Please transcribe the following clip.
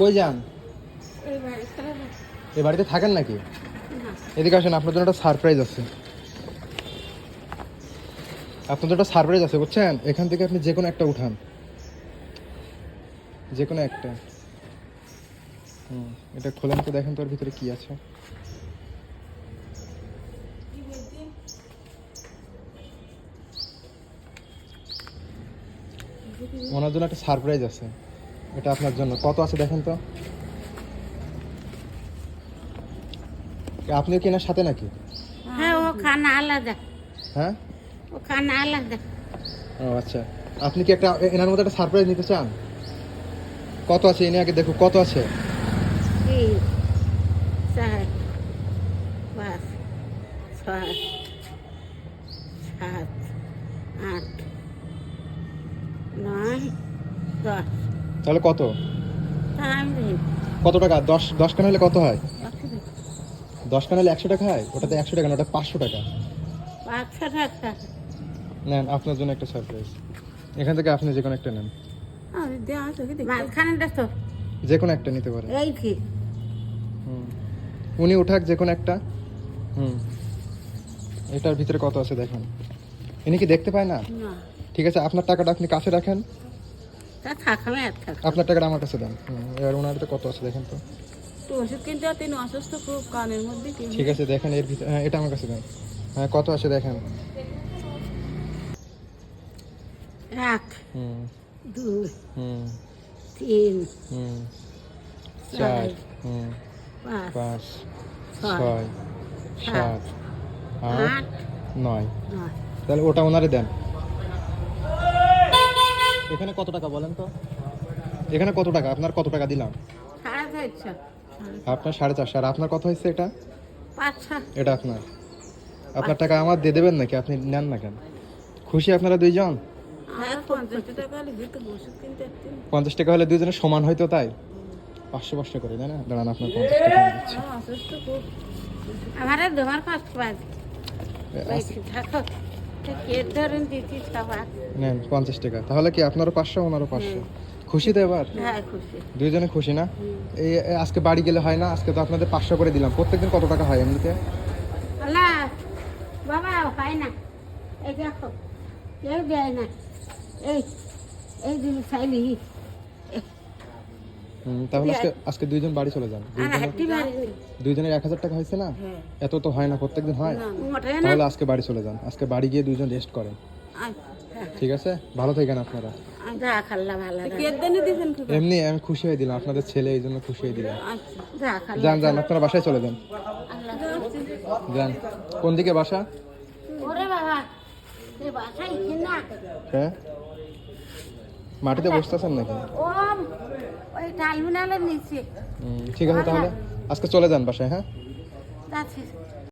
কই যান? এই বাড়িতে থাকেন নাকি? এদিকে আসেন আপনার জন্য একটা সারপ্রাইজ আছে। আপনার জন্য একটা সারপ্রাইজ আছে বুঝছেন? এখান থেকে আপনি যে কোনো একটা উঠান। যে কোনো একটা। হুম এটা খোলেন তো দেখেন তোর ভিতরে কি আছে। ওনার জন্য একটা সারপ্রাইজ আছে। এটা আপনার জন্য। কত আছে দেখেন তো? আপনিও কি এনার সাথে নাকি? হ্যাঁ ও খানা আলাদা। হ্যাঁ? ও খানা আলাদা। ও আচ্ছা। আপনি কি একটা এনার মধ্যে একটা সারপ্রাইজ নিতে চান? কত আছে? এনে আগে দেখো কত আছে? সাত আট নয় দশ। তাহলে কত? দিই কত টাকা? দশ দশ কান হলে কত হয়? দশ কান। হলে একশো টাকা হয়? ওটাতে একশো টাকা না ওটা পাঁচশো টাকা। নেন আপনার জন্য একটা সারপ্রাইজ এখান থেকে আপনি যে কোনো একটা নেন। যে কোনো একটা নিতে পারেন। হুম। উনি উঠাক যে কোনো একটা। হুম। এটার ভিতরে কত আছে দেখেন। ইনি কি দেখতে পায় না। ঠিক আছে আপনার টাকাটা আপনি কাছে রাখেন। তা থাকবে আর থাক। আপনার টাকাটা আমার কাছে দেন। এবার ওনার তো কত আছে দেখেন তো। তো ওষুধ কিনতে তিনি অসুস্থ খুব কানের মধ্যে ঠিক আছে দেখেন এর ভিতরে হ্যাঁ এটা আমার কাছে দেন। হ্যাঁ কত আছে দেখেন। এক হুম। দুই হুম। তিন চার চার পাঁচ পাঁচ ছয় ছয় সাত আট আট নয়। নয়। তাহলে ওটা ওনারে দেন। এখানে কত টাকা বলেন তো? এখানে কত টাকা? আপনার কত টাকা দিলাম? আপনার সাড়ে চারশো। আর আপনার কত হয়েছে এটা? এটা আপনার। আপনার টাকা আমার দিয়ে দেবেন নাকি? আপনি নেন না কেন? খুশি আপনারা দুইজন? পঞ্চাশ টাকা হলে দুজনে সমান হয়তো তাই? পাঁচশো পাঁচশো করে তাই না? দাঁড়ান আপনার পঞ্চাশ টাকা দিচ্ছি আমারে তোমার নেন পঞ্চাশ টাকা। তাহলে কি আপনারও পাঁচশো ওনারও পাঁচশো? খুশি তো এবার? হ্যাঁ খুশি। দুইজনে খুশি না? এই আজকে বাড়ি গেলে হয় না? আজকে তো আপনাদের পাঁচশো করে দিলাম। প্রত্যেকদিন কত টাকা হয় এমনিতে? বাবা হয় না। এই দেখো কেউ দেয় না। এই এই দিন চাইলি তাহলে আজকে আজকে দুইজন বাড়ি চলে যান। দুইজনের হাঁটি মারিনি দুইজনের এক হাজার টাকা হয়েছে না? হ্যাঁ। এত তো হয় না প্রত্যেকদিন হয়। তাহলে আজকে বাড়ি চলে যান। আজকে বাড়ি গিয়ে দুইজন রেস্ট করেন। ঠিক আছে? ভালো থাকেন আপনারা। খুব এমনি আমি খুশি হয়ে দিলাম আপনাদের ছেলে এই জন্য খুশি হয়ে দিলাম। আচ্ছা যান যান আপনারা বাসায় চলে যান। যান। কোন দিকে বাসা? হ্যাঁ? মাটিতে বসতে বসতেছেন নাকি? ওই নিচে। ঠিক আছে তাহলে। আজকে চলে যান বাসায় হ্যাঁ? যাচ্ছিস